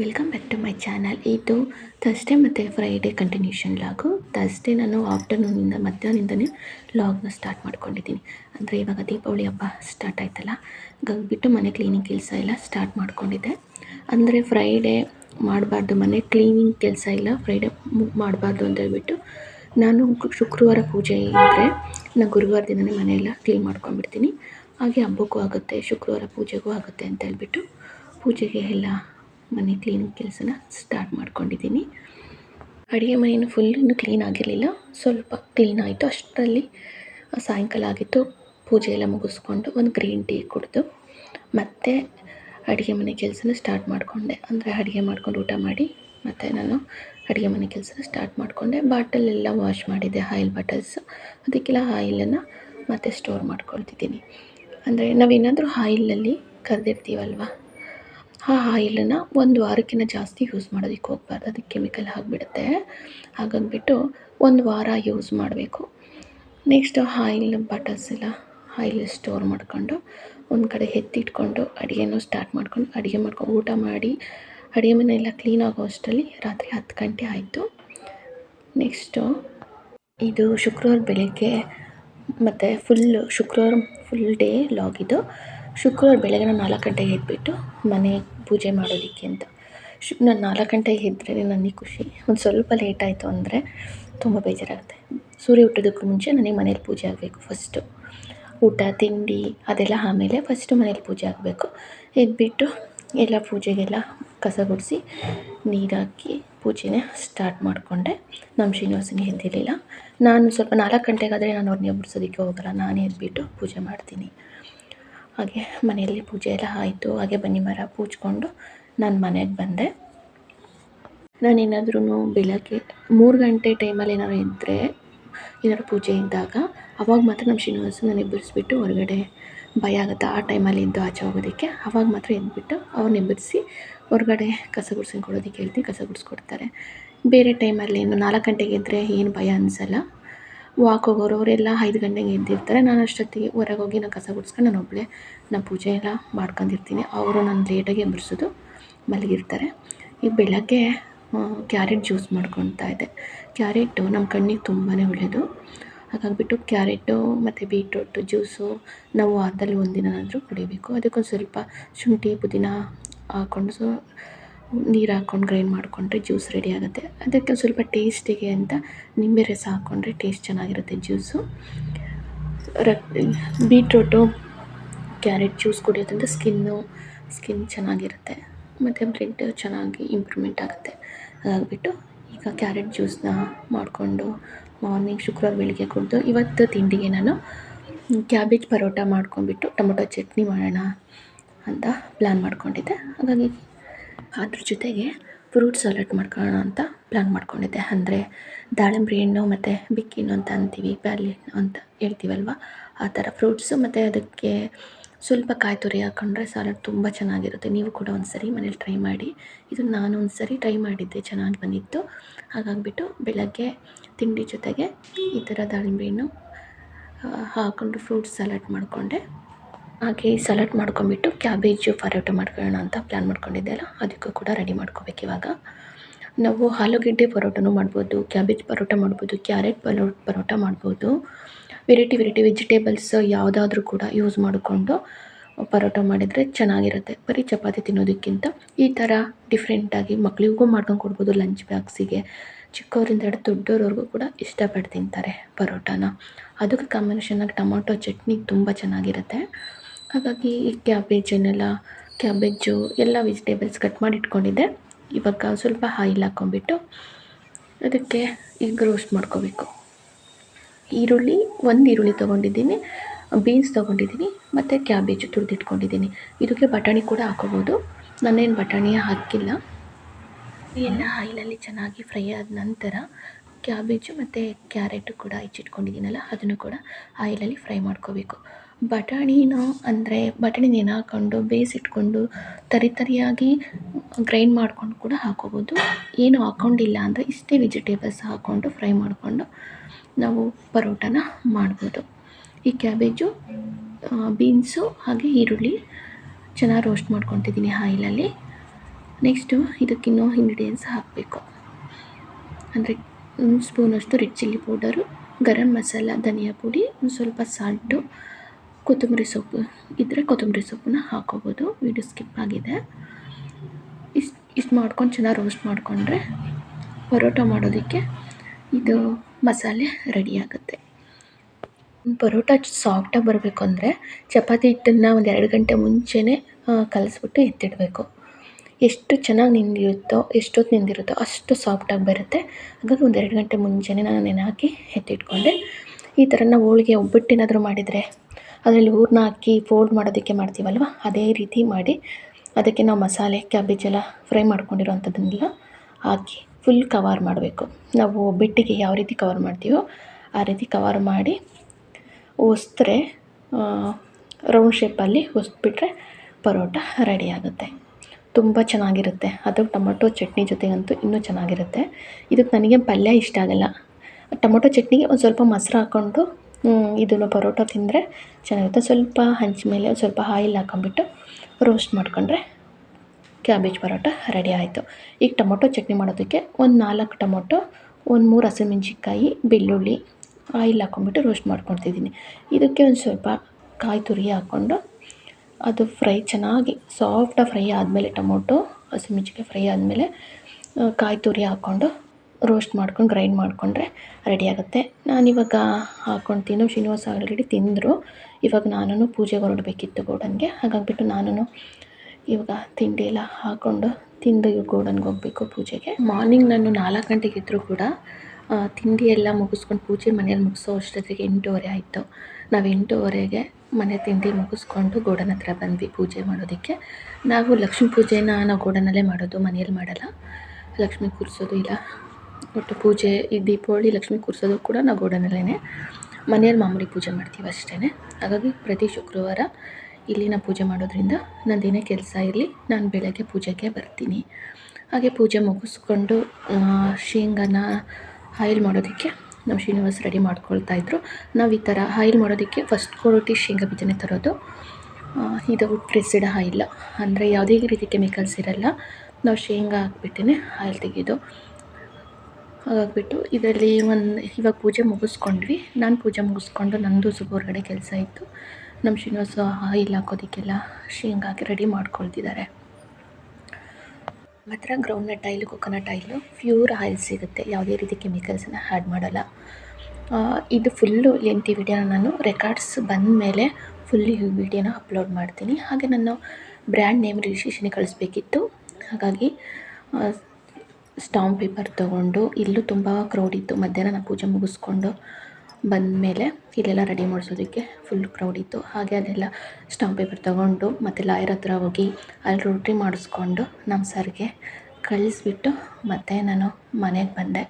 Welcome back to my channel ಇದು Thursday ಮತ್ತು Friday continuation ಲಾಗು Thursday ನಾನು ಆಫ್ಟರ್ನೂನಿಂದ ಮಧ್ಯಾಹ್ನದಿಂದನೇ ಲಾಗ್ನ ಸ್ಟಾರ್ಟ್ ಮಾಡ್ಕೊಂಡಿದ್ದೀನಿ. ಅಂದರೆ ಇವಾಗ ದೀಪಾವಳಿ ಹಬ್ಬ ಸ್ಟಾರ್ಟ್ ಆಯ್ತಲ್ಲ ಗಂಗ್ಬಿಟ್ಟು ಬಿಟ್ಟು ಮನೆ ಕ್ಲೀನಿಂಗ್ ಕೆಲಸ ಎಲ್ಲ ಸ್ಟಾರ್ಟ್ ಮಾಡ್ಕೊಂಡಿದ್ದೆ. ಅಂದರೆ ಫ್ರೈಡೇ ಮಾಡಬಾರ್ದು ಮನೆ ಕ್ಲೀನಿಂಗ್ ಕೆಲಸ ಇಲ್ಲ ಫ್ರೈಡೇ ಮಾಡಬಾರ್ದು ಅಂತ ಹೇಳ್ಬಿಟ್ಟು ನಾನು ಶುಕ್ರವಾರ ಪೂಜೆ ಇದ್ದರೆ ನಾನು ಗುರುವಾರ ದಿನವೇ ಮನೆಯೆಲ್ಲ ಕ್ಲೀನ್ ಮಾಡ್ಕೊಂಡ್ಬಿಡ್ತೀನಿ. ಹಾಗೆ ಹಬ್ಬಕ್ಕೂ ಆಗುತ್ತೆ, ಶುಕ್ರವಾರ ಪೂಜೆಗೂ ಆಗುತ್ತೆ ಅಂತ ಹೇಳ್ಬಿಟ್ಟು ಪೂಜೆಗೆ ಎಲ್ಲ ಮನೆ ಕ್ಲೀನಿಂಗ್ ಕೆಲಸನ ಸ್ಟಾರ್ಟ್ ಮಾಡ್ಕೊಂಡಿದ್ದೀನಿ. ಅಡುಗೆ ಮನೆಯೂ ಫುಲ್ ಇನ್ನೂ ಕ್ಲೀನ್ ಆಗಿರಲಿಲ್ಲ. ಸ್ವಲ್ಪ ಕ್ಲೀನ್ ಆಯಿತು. ಅಷ್ಟರಲ್ಲಿ ಸಾಯಂಕಾಲ ಆಗಿತ್ತು. ಪೂಜೆ ಎಲ್ಲ ಮುಗಿಸ್ಕೊಂಡು ಒಂದು ಗ್ರೀನ್ ಟೀ ಕುಡಿದು ಮತ್ತೆ ಅಡುಗೆ ಮನೆ ಕೆಲಸನ ಸ್ಟಾರ್ಟ್ ಮಾಡಿಕೊಂಡೆ. ಅಂದರೆ ಅಡುಗೆ ಮಾಡ್ಕೊಂಡು ಊಟ ಮಾಡಿ, ಮತ್ತು ನಾನು ಅಡುಗೆ ಮನೆ ಕೆಲಸನ ಸ್ಟಾರ್ಟ್ ಮಾಡಿಕೊಂಡೆ. ಬಾಟಲೆಲ್ಲ ವಾಶ್ ಮಾಡಿದ್ದೆ ಆಯಿಲ್ ಬಾಟಲ್ಸ್ ಅದಕ್ಕೆಲ್ಲ ಆಯಿಲನ್ನು ಮತ್ತೆ ಸ್ಟೋರ್ ಮಾಡ್ಕೊಳ್ತಿದ್ದೀನಿ. ಅಂದರೆ ನಾವೇನಾದರೂ ಆಯಿಲಲ್ಲಿ ಕರೆದಿರ್ತೀವಲ್ವ? ಆ ಆಯಿಲನ್ನು ಒಂದು ವಾರಕ್ಕಿಂತ ಜಾಸ್ತಿ ಯೂಸ್ ಮಾಡೋದಕ್ಕೆ ಹೋಗ್ಬಾರ್ದು. ಅದಕ್ಕೆ ಕೆಮಿಕಲ್ ಆಗಿಬಿಡುತ್ತೆ. ಹಾಗಾಗಿಬಿಟ್ಟು ಒಂದು ವಾರ ಯೂಸ್ ಮಾಡಬೇಕು. ನೆಕ್ಸ್ಟ್ ಆಯಿಲ್ ಬಾಟಲ್ಸ್ ಎಲ್ಲ ಆಯಿಲ್ ಸ್ಟೋರ್ ಮಾಡಿಕೊಂಡು, ಒಂದು ಕಡೆ ಎತ್ತಿಟ್ಕೊಂಡು, ಅಡುಗೆನೂ ಸ್ಟಾರ್ಟ್ ಮಾಡ್ಕೊಂಡು, ಅಡುಗೆ ಮಾಡ್ಕೊಂಡು ಊಟ ಮಾಡಿ, ಅಡುಗೆ ಮನೆ ಎಲ್ಲ ಕ್ಲೀನ್ ಆಗೋ ಅಷ್ಟರಲ್ಲಿ ರಾತ್ರಿ ಹತ್ತು ಗಂಟೆ ಆಯಿತು. ನೆಕ್ಸ್ಟು ಇದು ಶುಕ್ರವಾರ ಬೆಳಗ್ಗೆ, ಮತ್ತು ಫುಲ್ಲು ಶುಕ್ರವಾರ ಫುಲ್ ಡೇ ಲಾಗಿದ್ದು ಶುಕ್ರವಾರ ಬೆಳಗ್ಗೆ ನಾನು ನಾಲ್ಕು ಗಂಟೆಗೆ ಎದ್ಬಿಟ್ಟು ಮನೆ ಪೂಜೆ ಮಾಡೋದಕ್ಕೆ ಅಂತ. ಶು ನಾನು ನಾಲ್ಕು ಗಂಟೆಗೆ ಎದ್ರೇ ನನಗೆ ಖುಷಿ. ಒಂದು ಸ್ವಲ್ಪ ಲೇಟ್ ಆಯಿತು ಅಂದರೆ ತುಂಬ ಬೇಜಾರಾಗುತ್ತೆ. ಸೂರ್ಯ ಹುಟ್ಟೋದಕ್ಕೂ ಮುಂಚೆ ನನಗೆ ಮನೇಲಿ ಪೂಜೆ ಆಗಬೇಕು ಫಸ್ಟು ಊಟ, ತಿಂಡಿ ಅದೆಲ್ಲ ಆಮೇಲೆ ಫಸ್ಟು ಮನೇಲಿ ಪೂಜೆ ಆಗಬೇಕು. ಎದ್ಬಿಟ್ಟು ಎಲ್ಲ ಪೂಜೆಗೆಲ್ಲ ಕಸ ಗುಡಿಸಿ ನೀರಾಕಿ ಪೂಜೆನೇ ಸ್ಟಾರ್ಟ್ ಮಾಡಿಕೊಂಡೆ. ನಮ್ಮ ಶ್ರೀನಿವಾಸನ ಎದ್ದಿರಲಿಲ್ಲ ನಾನು ಸ್ವಲ್ಪ ನಾಲ್ಕು ಗಂಟೆಗಾದರೆ ನಾನು ಅವ್ರನ್ನ ಎಬ್ಬಿಸೋದಕ್ಕೆ ಹೋಗಲ್ಲ. ನಾನೇ ಎದ್ಬಿಟ್ಟು ಪೂಜೆ ಮಾಡ್ತೀನಿ. ಹಾಗೆ ಮನೆಯಲ್ಲಿ ಪೂಜೆ ಎಲ್ಲ ಆಯಿತು. ಹಾಗೆ ಬನ್ನಿ ಮರ ಪೂಜ್ಕೊಂಡು ನಾನು ಮನೆಗೆ ಬಂದೆ. ನಾನೇನಾದ್ರೂ ಬೆಳಗ್ಗೆ ಮೂರು ಗಂಟೆ ಟೈಮಲ್ಲಿ ಏನಾದ್ರು ಇದ್ದರೆ ಏನಾದ್ರು ಪೂಜೆ ಇದ್ದಾಗ ಅವಾಗ ಮಾತ್ರ ನಮ್ಮ ಶ್ರೀನಿವಾಸ ನಾನು ಎಬ್ಬರಿಸ್ಬಿಟ್ಟು ಹೊರಗಡೆ ಭಯ ಆಗುತ್ತೆ? ಆ ಟೈಮಲ್ಲಿ ಇದ್ದು ಆಚೆ ಹೋಗೋದಕ್ಕೆ. ಅವಾಗ ಮಾತ್ರ ಎದ್ಬಿಟ್ಟು ಅವ್ರನ್ನ ಎಬ್ಬರಿಸಿ ಹೊರಗಡೆ ಕಸ ಗುಡ್ಸ್ಕೊಂಡು ಹೇಳ್ತೀನಿ. ಕಸ ಗುಡಿಸ್ಕೊಡ್ತಾರೆ. ಬೇರೆ ಟೈಮಲ್ಲಿ ಏನು ನಾಲ್ಕು ಗಂಟೆಗೆ ಇದ್ದರೆ ಏನು ಭಯ ಅನಿಸಲ್ಲ. ವಾಕ್ ಹೋಗೋರು, ಅವರೆಲ್ಲ ಐದು ಗಂಟೆಗೆ ಎದ್ದಿರ್ತಾರೆ. ನಾನು ಅಷ್ಟೊತ್ತಿಗೆ ಹೊರಗೆ ಹೋಗಿ ನಾನು ಕಸ ಗುಡ್ಸ್ಕೊಂಡು ನಾನು ಒಬ್ಬಳೇ ನಾನು ಪೂಜೆ ಎಲ್ಲ ಮಾಡ್ಕೊಂಡಿರ್ತೀನಿ. ಅವರು ನಾನು ಲೇಟಾಗಿ ಎಬ್ಬಿಸೋದು ಮಲಗಿರ್ತಾರೆ. ಈಗ ಬೆಳಗ್ಗೆ ಕ್ಯಾರೆಟ್ ಜ್ಯೂಸ್ ಮಾಡ್ಕೊತಾ ಇದ್ದೆ. ಕ್ಯಾರೆಟು ನಮ್ಮ ಕಣ್ಣಿಗೆ ತುಂಬಾ ಒಳ್ಳೆಯದು ಹಾಗಾಗಿಬಿಟ್ಟು ಕ್ಯಾರೆಟು ಮತ್ತು ಬೀಟ್ರೋಟು ಜ್ಯೂಸು ನಾವು ವಾರದಲ್ಲಿ ಒಂದಿನನಾದರೂ ಕುಡಿಬೇಕು. ಅದಕ್ಕೊಂದು ಸ್ವಲ್ಪ ಶುಂಠಿ, ಪುದೀನ ಹಾಕ್ಕೊಂಡು ಸೊ ನೀರು ಹಾಕ್ಕೊಂಡು ಗ್ರೈಂಡ್ ಮಾಡಿಕೊಂಡ್ರೆ ಜ್ಯೂಸ್ ರೆಡಿ ಆಗುತ್ತೆ. ಅದಕ್ಕೆ ಸ್ವಲ್ಪ ಟೇಸ್ಟಿಗೆ ಅಂತ ನಿಂಬೆ ರಸ ಹಾಕ್ಕೊಂಡ್ರೆ ಟೇಸ್ಟ್ ಚೆನ್ನಾಗಿರುತ್ತೆ ಜ್ಯೂಸು ರಕ್ ಬೀಟ್ರೋಟು ಕ್ಯಾರೆಟ್ ಜ್ಯೂಸ್ ಕುಡಿಯೋದ್ರಿಂದ ಸ್ಕಿನ್ನು ಸ್ಕಿನ್ ಚೆನ್ನಾಗಿರುತ್ತೆ. ಮತ್ತು ಬ್ಲಡ್ ಚೆನ್ನಾಗಿ ಇಂಪ್ರೂವ್ಮೆಂಟ್ ಆಗುತ್ತೆ. ಹಾಗಾಗಿಬಿಟ್ಟು ಈಗ ಕ್ಯಾರೆಟ್ ಜ್ಯೂಸನ್ನ ಮಾಡಿಕೊಂಡು ಮಾರ್ನಿಂಗ್ ಶುಕ್ರವಾರ ಬೆಳಿಗ್ಗೆ ಕುಡಿದು ಇವತ್ತು ತಿಂಡಿಗೆ ನಾನು ಕ್ಯಾಬೇಜ್ ಪರೋಟ ಮಾಡ್ಕೊಂಡ್ಬಿಟ್ಟು ಟೊಮೊಟೊ ಚಟ್ನಿ ಮಾಡೋಣ ಅಂತ ಪ್ಲ್ಯಾನ್ ಮಾಡ್ಕೊಂಡಿದ್ದೆ. ಹಾಗಾಗಿ ಅದ್ರ ಜೊತೆಗೆ ಫ್ರೂಟ್ ಸಲಾಡ್ ಮಾಡ್ಕೊಳ್ಳೋಣ ಅಂತ ಪ್ಲ್ಯಾನ್ ಮಾಡ್ಕೊಂಡಿದ್ದೆ. ಅಂದರೆ ದಾಳಿಂಬೆ ಹಣ್ಣು ಮತ್ತು ಬಿಕ್ಕಿನ್ನು ಅಂತ ಅಂತೀವಿ ಹಣ್ಣು ಅಂತ ಹೇಳ್ತೀವಲ್ವ? ಆ ಥರ ಫ್ರೂಟ್ಸು ಮತ್ತು ಅದಕ್ಕೆ ಸ್ವಲ್ಪ ಕಾಯಿ ತುರಿ ಹಾಕ್ಕೊಂಡ್ರೆ ಸಲಾಡ್ ತುಂಬ ಚೆನ್ನಾಗಿರುತ್ತೆ. ನೀವು ಕೂಡ ಒಂದು ಸರಿ ಮನೇಲಿ ಟ್ರೈ ಮಾಡಿ. ಇದು ನಾನು ಒಂದು ಸರಿ ಟ್ರೈ ಮಾಡಿದ್ದೆ, ಚೆನ್ನಾಗಿ ಬಂದಿತ್ತು. ಹಾಗಾಗಿಬಿಟ್ಟು ಬೆಳಗ್ಗೆ ತಿಂಡಿ ಜೊತೆಗೆ ಈ ಥರ ದಾಳಿಂಬೆ ಹಣ್ಣು ಹಾಕ್ಕೊಂಡು ಫ್ರೂಟ್ಸ್ ಸಲಾಡ್ ಮಾಡಿಕೊಂಡೆ. ಹಾಗೆ ಸಲಾಡ್ ಮಾಡ್ಕೊಂಬಿಟ್ಟು ಕ್ಯಾಬೇಜು ಪರೋಟ ಮಾಡ್ಕೊಳ್ಳೋಣ ಅಂತ ಪ್ಲ್ಯಾನ್ ಮಾಡ್ಕೊಂಡಿದ್ದೆ ಅಲ್ಲ? ಅದಕ್ಕೂ ಕೂಡ ರೆಡಿ ಮಾಡ್ಕೋಬೇಕು ಇವಾಗ. ನಾವು ಆಲೂಗೆಡ್ಡೆ ಪರೋಟನೂ ಮಾಡ್ಬೋದು ಕ್ಯಾಬೇಜ್ ಪರೋಟ ಮಾಡ್ಬೋದು ಕ್ಯಾರೆಟ್ ಪಲೋ ಪರೋಟ ಮಾಡ್ಬೋದು. ವೆರೈಟಿ ವೆರೈಟಿ ವೆಜಿಟೇಬಲ್ಸ್ ಯಾವುದಾದ್ರೂ ಕೂಡ ಯೂಸ್ ಮಾಡಿಕೊಂಡು ಪರೋಟ ಮಾಡಿದರೆ ಚೆನ್ನಾಗಿರುತ್ತೆ. ಬರೀ ಚಪಾತಿ ತಿನ್ನೋದಕ್ಕಿಂತ ಈ ಥರ ಡಿಫ್ರೆಂಟಾಗಿ ಮಕ್ಳಿಗೂ ಮಾಡ್ಕೊಂಡು ಕೊಡ್ಬೋದು ಲಂಚ್ ಬ್ಯಾಗ್ಸಿಗೆ ಚಿಕ್ಕವರಿಂದ ಹಿಡಿದು ದೊಡ್ಡವ್ರವ್ರಿಗೂ ಕೂಡ ಇಷ್ಟಪಟ್ಟು ತಿಂತಾರೆ ಪರೋಟಾನ. ಅದಕ್ಕೆ ಕಾಂಬಿನೇಷನಾಗಿ ಟೊಮೊಟೊ ಚಟ್ನಿ ತುಂಬ ಚೆನ್ನಾಗಿರುತ್ತೆ. ಹಾಗಾಗಿ ಈ ಕ್ಯಾಬೇಜನ್ನೆಲ್ಲ ಕ್ಯಾಬೇಜು ಎಲ್ಲ ವೆಜಿಟೇಬಲ್ಸ್ ಕಟ್ ಮಾಡಿ ಇಟ್ಕೊಂಡಿದ್ದೆ. ಇವಾಗ ಸ್ವಲ್ಪ ಆಯಿಲ್ ಹಾಕ್ಕೊಂಬಿಟ್ಟು ಅದಕ್ಕೆ ಈಗ ರೋಸ್ಟ್ ಮಾಡ್ಕೋಬೇಕು. ಈರುಳ್ಳಿ, ಒಂದು ಈರುಳ್ಳಿ ತೊಗೊಂಡಿದ್ದೀನಿ ಬೀನ್ಸ್ ತೊಗೊಂಡಿದ್ದೀನಿ, ಮತ್ತು ಕ್ಯಾಬೇಜು ತುರಿದಿಟ್ಕೊಂಡಿದ್ದೀನಿ. ಇದಕ್ಕೆ ಬಟಾಣಿ ಕೂಡ ಹಾಕೋಬೋದು ನಾನೇನು ಬಟಾಣಿ ಹಾಕಿಲ್ಲ. ಎಲ್ಲ ಆಯಿಲಲ್ಲಿ ಚೆನ್ನಾಗಿ ಫ್ರೈ ಆದ ನಂತರ ಕ್ಯಾಬೇಜು ಮತ್ತು ಕ್ಯಾರೆಟು ಕೂಡ ಹೆಚ್ಚಿಟ್ಕೊಂಡಿದ್ದೀನಲ್ಲ, ಅದನ್ನು ಕೂಡ ಆಯಿಲಲ್ಲಿ ಫ್ರೈ ಮಾಡ್ಕೋಬೇಕು. ಬಟಾಣಿನ ಅಂದರೆ ಬಟಾಣಿ ನೆನೆ ಬೇಯಿಸಿಟ್ಕೊಂಡು ತರಿ ತರಿಯಾಗಿ ಗ್ರೈಂಡ್ ಮಾಡ್ಕೊಂಡು ಕೂಡ ಹಾಕ್ಕೋಬೋದು ಏನು ಹಾಕೊಂಡಿಲ್ಲ ಅಂದರೆ ಇಷ್ಟೇ ವೆಜಿಟೇಬಲ್ಸ್ ಹಾಕ್ಕೊಂಡು ಫ್ರೈ ಮಾಡಿಕೊಂಡು ನಾವು ಪರೋಟನ ಮಾಡ್ಬೋದು. ಈ ಕ್ಯಾಬೇಜು ಬೀನ್ಸು ಹಾಗೆ ಈರುಳ್ಳಿ ಚೆನ್ನಾಗಿ ರೋಸ್ಟ್ ಮಾಡ್ಕೊತಿದ್ದೀನಿ ಆಯಿಲಲ್ಲಿ ನೆಕ್ಸ್ಟು ಇದಕ್ಕಿನ್ನೂ ಇಂಗ್ರೀಡಿಯೆಂಟ್ಸ್ ಹಾಕಬೇಕು. ಅಂದರೆ ಒಂದು ಸ್ಪೂನಷ್ಟು red chilli powder garam masala, ಧನಿಯಾ ಪುಡಿ, ಒಂದು ಸ್ವಲ್ಪ ಸಾಲ್ಟು ಕೊತ್ತಂಬರಿ ಸೊಪ್ಪು ಇದ್ದರೆ ಕೊತ್ತಂಬರಿ ಸೊಪ್ಪನ್ನ ಹಾಕೋಬೋದು. ವಿಡಿಯೋ ಸ್ಕಿಪ್ ಆಗಿದೆ. ಇಷ್ಟು ಇಷ್ಟು ಮಾಡ್ಕೊಂಡು ಚೆನ್ನಾಗಿ ರೋಸ್ಟ್ ಮಾಡಿಕೊಂಡ್ರೆ ಪರೋಟ ಮಾಡೋದಕ್ಕೆ ಇದು ಮಸಾಲೆ ರೆಡಿ ಆಗುತ್ತೆ. ಪರೋಟ ಸಾಫ್ಟಾಗಿ ಬರಬೇಕು ಅಂದರೆ ಚಪಾತಿ ಹಿಟ್ಟನ್ನು ಒಂದು ಎರಡು ಗಂಟೆ ಮುಂಚೆನೇ ಕಲಿಸ್ಬಿಟ್ಟು ಎತ್ತಿಡಬೇಕು. ಎಷ್ಟು ಚೆನ್ನಾಗಿ ನಿಂದಿರುತ್ತೋ ಎಷ್ಟೊತ್ತು ನಿಂದಿರುತ್ತೋ ಅಷ್ಟು ಸಾಫ್ಟಾಗಿ ಬರುತ್ತೆ. ಹಾಗಾಗಿ ಒಂದು ಎರಡು ಗಂಟೆ ಮುಂಚೆನೇ ನಾನು ನೆನೆ ಹಾಕಿ ಎತ್ತಿಟ್ಕೊಂಡೆ. ಈ ಥರ ನಾವು ಹೋಳಿಗೆ ಒಬ್ಬಟ್ಟು ಏನಾದರೂ ಮಾಡಿದರೆ ಅದರಲ್ಲಿ ಹೂರಣ ಹಾಕಿ ಫೋಲ್ಡ್ ಮಾಡೋದಕ್ಕೆ ಮಾಡ್ತೀವಲ್ವ? ಅದೇ ರೀತಿ ಮಾಡಿ ಅದಕ್ಕೆ ನಾವು ಮಸಾಲೆ ಕ್ಯಾಬೇಜ್ ಎಲ್ಲ ಫ್ರೈ ಮಾಡ್ಕೊಂಡಿರೋವಂಥದ್ದನ್ನೆಲ್ಲ ಹಾಕಿ ಫುಲ್ ಕವರ್ ಮಾಡಬೇಕು. ನಾವು ಬಿಟ್ಟಿಗೆ ಯಾವ ರೀತಿ ಕವರ್ ಮಾಡ್ತೀವೋ ಆ ರೀತಿ ಕವರ್ ಮಾಡಿ ಒಸ್ತ್ರೆ ರೌಂಡ್ ಶೇಪಲ್ಲಿ ಒಸ್ಬಿಟ್ರೆ ಪರೋಟ ರೆಡಿ ಆಗುತ್ತೆ. ತುಂಬ ಚೆನ್ನಾಗಿರುತ್ತೆ. ಅದು ಟೊಮೊಟೊ ಚಟ್ನಿ ಜೊತೆಗಂತೂ ಇನ್ನೂ ಚೆನ್ನಾಗಿರುತ್ತೆ. ಇದಕ್ಕೆ ನನಗೆ ಪಲ್ಯ ಇಷ್ಟ ಆಗಲ್ಲ. ಟೊಮೊಟೊ ಚಟ್ನಿಗೆ ಒಂದು ಸ್ವಲ್ಪ ಮೊಸ್ರು ಹಾಕ್ಕೊಂಡು ಇದನ್ನು ಪರೋಟ ತಿಂದರೆ ಚೆನ್ನಾಗಿರುತ್ತೆ. ಸ್ವಲ್ಪ ಹಂಚಿ ಮೇಲೆ ಸ್ವಲ್ಪ ಆಯಿಲ್ ಹಾಕೊಂಬಿಟ್ಟು ರೋಸ್ಟ್ ಮಾಡಿಕೊಂಡ್ರೆ ಕ್ಯಾಬೇಜ್ ಪರೋಟ ರೆಡಿ ಆಯಿತು. ಈಗ ಟೊಮೊಟೊ ಚಟ್ನಿ ಮಾಡೋದಕ್ಕೆ ಒಂದು ನಾಲ್ಕು ಟೊಮೊಟೊ, ಒಂದು ಮೂರು ಹಸಿಮೆಣ್ಸಿನ್ಕಾಯಿ, ಬೆಳ್ಳುಳ್ಳಿ ಆಯಿಲ್ ಹಾಕೊಂಡ್ಬಿಟ್ಟು ರೋಸ್ಟ್ ಮಾಡ್ಕೊತಿದ್ದೀನಿ ಇದಕ್ಕೆ ಒಂದು ಸ್ವಲ್ಪ ಕಾಯಿ ತುರಿ ಹಾಕ್ಕೊಂಡು ಅದು ಫ್ರೈ ಚೆನ್ನಾಗಿ ಸಾಫ್ಟಾಗಿ ಫ್ರೈ ಆದಮೇಲೆ ಟೊಮೊಟೊ, ಹಸಿಮೆಣ್ಸಿನ್ಕಾಯಿ ಫ್ರೈ ಆದಮೇಲೆ ಕಾಯಿ ತುರಿ ಹಾಕ್ಕೊಂಡು ರೋಸ್ಟ್ ಮಾಡ್ಕೊಂಡು ಗ್ರೈಂಡ್ ಮಾಡಿಕೊಂಡ್ರೆ ರೆಡಿ ಆಗುತ್ತೆ. ನಾನಿವಾಗ ಹಾಕ್ಕೊಳ್ತೀನಿ ಶ್ರೀನಿವಾಸ ಆಲ್ರೆಡಿ ತಿಂದರು. ಇವಾಗ ನಾನು ಪೂಜೆಗೆ ಹೊರಡಬೇಕಿತ್ತು ಗೋಡನ್ಗೆ. ಹಾಗಾಗಿಬಿಟ್ಟು ನಾನು ಇವಾಗ ತಿಂಡಿ ಎಲ್ಲ ಹಾಕ್ಕೊಂಡು ತಿಂದು ಗೋಡನ್ಗೆ ಹೋಗಬೇಕು ಪೂಜೆಗೆ. ಮಾರ್ನಿಂಗ್ ನಾನು ನಾಲ್ಕು ಗಂಟೆಗೆ ಇದ್ದರೂ ಕೂಡ ತಿಂಡಿ ಎಲ್ಲ ಮುಗಿಸ್ಕೊಂಡು ಪೂಜೆ ಮನೇಲಿ ಮುಗಿಸೋ ಅಷ್ಟೊತ್ತಿಗೆ ಎಂಟೂವರೆ ಆಯಿತು. ನಾವು ಎಂಟೂವರೆಗೆ ಮನೆ ತಿಂಡಿ ಮುಗಿಸ್ಕೊಂಡು ಗೋಡನ್ ಹತ್ರ ಬಂದ್ವಿ ಪೂಜೆ ಮಾಡೋದಕ್ಕೆ. ನಾವು ಲಕ್ಷ್ಮೀ ಪೂಜೆನ ನಾವು ಗೋಡನಲ್ಲೇ ಮಾಡೋದು, ಮನೆಯಲ್ಲಿ ಮಾಡಲ್ಲ. ಲಕ್ಷ್ಮಿ ಕೂರಿಸೋದು ಇಲ್ಲ. ಒಟ್ಟು ಪೂಜೆ ಈ ದೀಪಾವಳಿ, ಲಕ್ಷ್ಮಿ ಕೂರಿಸೋದು ಕೂಡ ನಾವು ಗೋಡನಲ್ಲೇ ಮನೆಯಲ್ಲಿ ಮಾಮೂಲಿ ಪೂಜೆ ಮಾಡ್ತೀವಿ ಅಷ್ಟೇ ಹಾಗಾಗಿ ಪ್ರತಿ ಶುಕ್ರವಾರ ಇಲ್ಲಿನ ಪೂಜೆ ಮಾಡೋದ್ರಿಂದ ನಂದೇನೇ ಕೆಲಸ ಇರಲಿ, ನಾನು ಬೆಳಗ್ಗೆ ಪೂಜೆಗೆ ಬರ್ತೀನಿ. ಹಾಗೆ ಪೂಜೆ ಮುಗಿಸ್ಕೊಂಡು ಶೇಂಗಾನ ಆಯಿಲ್ ಮಾಡೋದಕ್ಕೆ ನಮ್ಮ ಶ್ರೀನಿವಾಸ್ ರೆಡಿ ಮಾಡ್ಕೊಳ್ತಾಯಿದ್ರು ನಾವು ಈ ಥರ ಆಯಿಲ್ ಮಾಡೋದಕ್ಕೆ ಫಸ್ಟ್ ಕ್ವಾಲಿಟಿ ಶೇಂಗಾ ಬೀಜನೇ ತರೋದು. ಇದು ಪ್ರೆಸಿಡ್ ಆಯಿಲ್ ಅಂದರೆ ಯಾವುದೇ ರೀತಿ ಕೆಮಿಕಲ್ಸ್ ಇರಲ್ಲ. ನಾವು ಶೇಂಗಾ ಹಾಕ್ಬಿಟ್ಟೇ ಆಯಿಲ್ ತೆಗೆಯೋದು. ಹಾಗಾಗ್ಬಿಟ್ಟು ಇದರಲ್ಲಿ ಒಂದು ಇವಾಗ ಪೂಜೆ ಮುಗಿಸ್ಕೊಂಡ್ವಿ. ನಾನು ಪೂಜೆ ಮುಗಿಸ್ಕೊಂಡು ನಂದು ಸ್ವಲ್ಪ ಹೊರಗಡೆ ಕೆಲಸ ಇತ್ತು. ನಮ್ಮ ಶ್ರೀನಿವಾಸ ಆಯಿಲ್ ಹಾಕೋದಕ್ಕೆಲ್ಲ ಶೇಂಗಾಕಿ ರೆಡಿ ಮಾಡ್ಕೊಳ್ತಿದ್ದಾರೆ ಮಾತ್ರ groundnut oil coconut oil pure oil ಸಿಗುತ್ತೆ. ಯಾವುದೇ ರೀತಿ ಕೆಮಿಕಲ್ಸನ್ನ ಆ್ಯಡ್ ಮಾಡೋಲ್ಲ. ಇದು ಫುಲ್ಲು ಲೆಂತಿ ವಿಡಿಯೋನ ನಾನು ರೆಕಾರ್ಡ್ಸ್ ಬಂದ ಮೇಲೆ ಫುಲ್ ಈ ವಿಡಿಯೋನ ಅಪ್ಲೋಡ್ ಮಾಡ್ತೀನಿ. ಹಾಗೆ ನಾನು ಬ್ರ್ಯಾಂಡ್ ನೇಮ್ ರಿಜಿಸ್ಟ್ರೇಷನ್ ಕಳಿಸ್ಬೇಕಿತ್ತು. ಹಾಗಾಗಿ ಸ್ಟಾಂಪ್ ಪೇಪರ್ ತೊಗೊಂಡು ಇಲ್ಲೂ ತುಂಬ ಕ್ರೌಡ್ ಇತ್ತು. ಮಧ್ಯಾಹ್ನ ನಾನು ಪೂಜೆ ಮುಗಿಸ್ಕೊಂಡು ಬಂದಮೇಲೆ ಇಲ್ಲೆಲ್ಲ ರೆಡಿ ಮಾಡಿಸೋದಕ್ಕೆ ಫುಲ್ ಕ್ರೌಡ್ ಇತ್ತು. ಹಾಗೆ ಅಲ್ಲೆಲ್ಲ ಸ್ಟಾಂಪ್ ಪೇಪರ್ ತೊಗೊಂಡು ಮತ್ತು ಲಾಯರ್ ಹತ್ರ ಹೋಗಿ ಅಲ್ಲಿ ರೋಟ್ರಿ ಮಾಡಿಸ್ಕೊಂಡು ನಮ್ಮ ಸರ್ಗೆ ಕಳಿಸ್ಬಿಟ್ಟು ಮತ್ತೆ ನಾನು ಮನೆಗೆ ಬಂದೆ.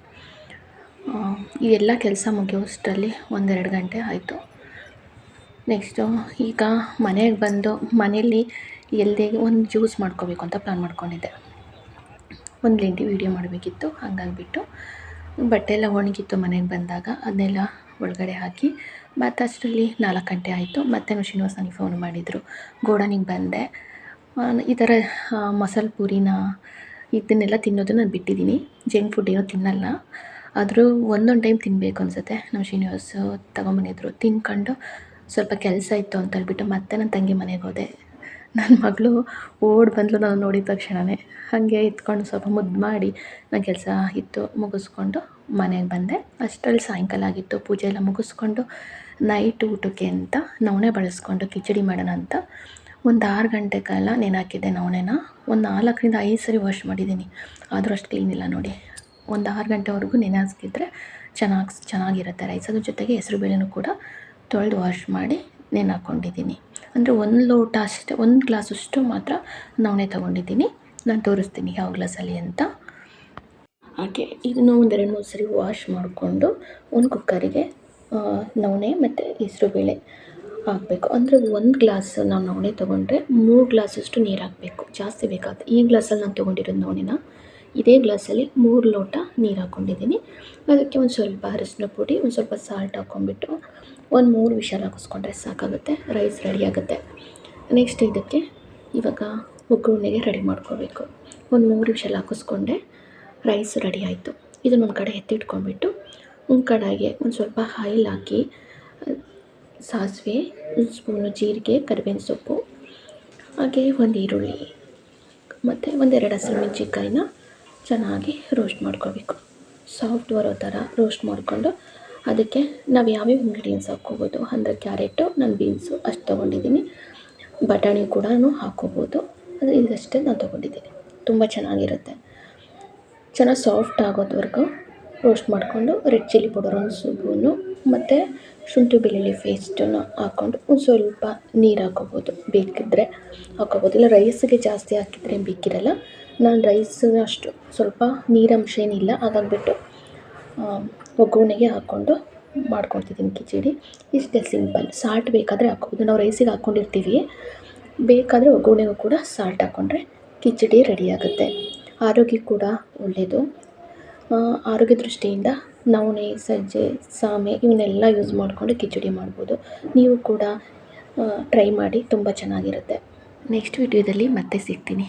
ಈ ಎಲ್ಲ ಕೆಲಸ ಮುಗಿಯೋಷ್ಟರಲ್ಲಿ ಒಂದೆರಡು ಗಂಟೆ ಆಯಿತು. ನೆಕ್ಸ್ಟು ಈಗ ಮನೆಗೆ ಬಂದು ಮನೇಲಿ ಎಲ್ಲದೇ ಒಂದು ಜ್ಯೂಸ್ ಮಾಡ್ಕೋಬೇಕು ಅಂತ ಪ್ಲ್ಯಾನ್ ಮಾಡ್ಕೊಂಡಿದ್ದೆ. ಒಂದು ಲೆಂಟಿ ವೀಡಿಯೋ ಮಾಡಬೇಕಿತ್ತು, ಹಂಗಾಗಿಬಿಟ್ಟು ಬಟ್ಟೆ ಎಲ್ಲ ಒಣಗಿತ್ತು ಮನೆಗೆ ಬಂದಾಗ, ಅದನ್ನೆಲ್ಲ ಒಳಗಡೆ ಹಾಕಿ, ಮತ್ತು ಅಷ್ಟರಲ್ಲಿ ನಾಲ್ಕು ಗಂಟೆ ಆಯಿತು, ಮತ್ತೆ ಶ್ರೀನಿವಾಸ್ ನನಗೆ ಫೋನ್ ಮಾಡಿದರು. ಗೋಡನಿಗೆ ಬಂದೆ. ಈ ಥರ ಮಸಾಲೆ ಪೂರಿನ ಇದನ್ನೆಲ್ಲ ತಿನ್ನೋದು ನಾನು ಬಿಟ್ಟಿದ್ದೀನಿ. ಜಂಕ್ ಫುಡ್ ಏನೋ ತಿನ್ನಲ್ಲ. ಆದರೂ ಒಂದೊಂದು ಟೈಮ್ ತಿನ್ನಬೇಕು ಅನಿಸುತ್ತೆ. ನಮ್ಮ ಶ್ರೀನಿವಾಸ ತಗೊಂಬಂದಿದ್ರು. ತಿನ್ಕೊಂಡು ಸ್ವಲ್ಪ ಕೆಲಸ ಇತ್ತು ಅಂತ ಹೇಳ್ಬಿಟ್ಟು ಮತ್ತೆ ನನ್ನ ತಂಗಿ ಮನೆಗೆ ಹೋದೆ. ನನ್ನ ಮಗಳು ಓಡಿ ಬಂದಳು ನಾನು ನೋಡಿದ ತಕ್ಷಣವೇ ಹಾಗೆ ಎತ್ಕೊಂಡು ಸ್ವಲ್ಪ ಮುದ್ದು ಮಾಡಿ ನನ್ನ ಕೆಲಸ ಇತ್ತು ಮುಗಿಸ್ಕೊಂಡು ಮನೆಗೆ ಬಂದೆ. ಅಷ್ಟರಲ್ಲಿ ಸಾಯಂಕಾಲ ಆಗಿತ್ತು. ಪೂಜೆ ಎಲ್ಲ ಮುಗಿಸ್ಕೊಂಡು ನೈಟ್ ಊಟಕ್ಕೆ ಅಂತ ನವಣೆ ಬಳಸ್ಕೊಂಡು ಕಿಚಡಿ ಮಾಡೋಣ ಅಂತ ಒಂದು ಆರು ಗಂಟೆ ಕಾಲ ನೆನಾಕಿದ್ದೆ ನವಣೆನ. ಒಂದು ನಾಲ್ಕರಿಂದ ಐದು ಸರಿ ವಾಶ್ ಮಾಡಿದ್ದೀನಿ. ಆದರೂ ಅಷ್ಟು ಕ್ಲೀನ್ ಇಲ್ಲ ನೋಡಿ. ಒಂದು ಆರು ಗಂಟೆವರೆಗೂ ನೆನೆ ಹಾಕಿದ್ರೆ ಚೆನ್ನಾಗಿ, ಚೆನ್ನಾಗಿರುತ್ತೆ ರೈಸ್ ಅದ್ರ ಜೊತೆಗೆ ಹೆಸರು ಬೇಳೆನೂ ಕೂಡ ತೊಳೆದು ವಾಶ್ ಮಾಡಿ ನೆನೆ ಹಾಕ್ಕೊಂಡಿದ್ದೀನಿ ಅಂದರೆ ಒಂದು ಲೋಟ ಅಷ್ಟೇ, ಒಂದು ಗ್ಲಾಸಷ್ಟು ಮಾತ್ರ ನವಣೆ ತೊಗೊಂಡಿದ್ದೀನಿ. ನಾನು ತೋರಿಸ್ತೀನಿ ಯಾವ ಗ್ಲಾಸಲ್ಲಿ ಅಂತ. ಹಾಗೆ ಇದನ್ನು ಒಂದು ಎರಡು ಮೂರು ಸರಿ ವಾಶ್ ಮಾಡಿಕೊಂಡು ಒಂದು ಕುಕ್ಕರಿಗೆ ನವಣೆ ಮತ್ತು ಹೆಸ್ರುಬೇಳೆ ಹಾಕಬೇಕು. ಅಂದರೆ ಒಂದು ಗ್ಲಾಸ್ ನಾವು ನವಣೆ ತೊಗೊಂಡ್ರೆ ಮೂರು ಗ್ಲಾಸಷ್ಟು ನೀರು ಹಾಕಬೇಕು. ಜಾಸ್ತಿ ಬೇಕಾಗುತ್ತೆ ಈ ಗ್ಲಾಸಲ್ಲಿ ನಾನು ತೊಗೊಂಡಿರೋದು ನವಣೆನ. ಇದೇ ಗ್ಲಾಸಲ್ಲಿ ಮೂರು ಲೋಟ ನೀರು ಹಾಕ್ಕೊಂಡಿದ್ದೀನಿ. ಅದಕ್ಕೆ ಒಂದು ಸ್ವಲ್ಪ ಅರಿಶಿನ ಪುಡಿ, ಒಂದು ಸ್ವಲ್ಪ ಸಾಲ್ಟ್ ಹಾಕ್ಕೊಂಡ್ಬಿಟ್ಟು ಒಂದು ಮೂರು ವಿಷಲ್ ಹಾಕಿಸ್ಕೊಂಡ್ರೆ ಸಾಕಾಗುತ್ತೆ ರೈಸ್ ರೆಡಿ ಆಗುತ್ತೆ. ನೆಕ್ಸ್ಟ್ ಇದಕ್ಕೆ ಇವಾಗ ಒಗ್ಗರಣೆಗೆ ರೆಡಿ ಮಾಡ್ಕೋಬೇಕು. ಒಂದು ಮೂರು ವಿಷಲ್ ಹಾಕಿಸ್ಕೊಂಡೆ ರೈಸ್ ರೆಡಿ ಆಯಿತು. ಇದನ್ನ ಒಂದು ಕಡೆ ಎತ್ತಿಟ್ಕೊಂಡ್ಬಿಟ್ಟು ಒಂದು ಕಡೆಗೆ ಒಂದು ಸ್ವಲ್ಪ ಆಯಿಲ್ ಹಾಕಿ, ಸಾಸಿವೆ, ಒಂದು ಸ್ಪೂನು ಜೀರಿಗೆ, ಕರಿಬೇವಿನ ಸೊಪ್ಪು, ಹಾಗೆ ಒಂದು ಈರುಳ್ಳಿ, ಮತ್ತು ಒಂದೆರಡು ಹಸಿಮೆಣ್ಸಿನ್ಕಾಯಿನ ಚೆನ್ನಾಗಿ ರೋಸ್ಟ್ ಮಾಡ್ಕೋಬೇಕು. ಸಾಫ್ಟ್ ಬರೋ ಥರ ರೋಸ್ಟ್ ಮಾಡಿಕೊಂಡು ಅದಕ್ಕೆ ನಾವು ಯಾವ್ಯಾವ ಇಂಗ್ರೀಡಿಯೆಂಟ್ಸ್ ಹಾಕ್ಕೋಬೋದು? ಅಂದರೆ ಕ್ಯಾರೆಟು ನನ್ನ ಬೀನ್ಸು ಅಷ್ಟು ತೊಗೊಂಡಿದ್ದೀನಿ. ಬಟಾಣಿ ಕೂಡ ಹಾಕ್ಕೋಬೋದು. ಅದು ಇದಷ್ಟೇ ನಾನು ತೊಗೊಂಡಿದ್ದೀನಿ. ತುಂಬ ಚೆನ್ನಾಗಿರುತ್ತೆ. ಚೆನ್ನಾಗಿ ಸಾಫ್ಟ್ ಆಗೋದ್ವರೆಗೂ ರೋಸ್ಟ್ ಮಾಡಿಕೊಂಡು ರೆಡ್ ಚಿಲ್ಲಿ ಪೌಡರ್ ಒಂದು ಸೂಪನ್ನು ಮತ್ತು ಶುಂಠಿ ಬೆಳ್ಳುಳ್ಳಿ ಪೇಸ್ಟನ್ನು ಹಾಕ್ಕೊಂಡು ಒಂದು ಸ್ವಲ್ಪ ನೀರು ಹಾಕ್ಕೋಬೋದು. ಬೇಕಿದ್ದರೆ ಹಾಕ್ಕೋಬೋದು. ಇಲ್ಲ ರೈಸಿಗೆ ಜಾಸ್ತಿ ಹಾಕಿದ್ರೆ ಬೇಕಿರಲ್ಲ. ನಾನು ರೈಸ್ ಅಷ್ಟು ಸ್ವಲ್ಪ ನೀರಂಶ ಏನಿಲ್ಲ ಹಾಗಾಗಿಬಿಟ್ಟು ಒಗ್ಗರಣೆಗೆ ಹಾಕ್ಕೊಂಡು ಮಾಡ್ಕೊತಿದ್ದೀನಿ ಕಿಚಡಿ. ಇಷ್ಟೇ ಸಿಂಪಲ್. ಸಾಲ್ಟ್ ಬೇಕಾದರೆ ಹಾಕ್ಕೋಬೋದು ನಾವು ರೈಸಿಗೆ ಹಾಕ್ಕೊಂಡಿರ್ತೀವಿ. ಬೇಕಾದರೆ ಒಗ್ಗರಣೆಗೂ ಕೂಡ ಸಾಲ್ಟ್ ಹಾಕ್ಕೊಂಡ್ರೆ ಕಿಚಡಿ ರೆಡಿ ಆಗುತ್ತೆ ಆರೋಗ್ಯಕ್ಕೆ ಕೂಡ ಒಳ್ಳೆಯದು ಆರೋಗ್ಯ ದೃಷ್ಟಿಯಿಂದ ನವಣೆ ಸಜ್ಜೆ ಸಾಮೆ ಇವನ್ನೆಲ್ಲ ಯೂಸ್ ಮಾಡಿಕೊಂಡು ಕಿಚಡಿ ಮಾಡ್ಬೋದು. ನೀವು ಕೂಡ ಟ್ರೈ ಮಾಡಿ. ತುಂಬ ಚೆನ್ನಾಗಿರುತ್ತೆ. ನೆಕ್ಸ್ಟ್ ವಿಡಿಯೋದಲ್ಲಿ ಮತ್ತೆ ಸಿಗ್ತೀನಿ.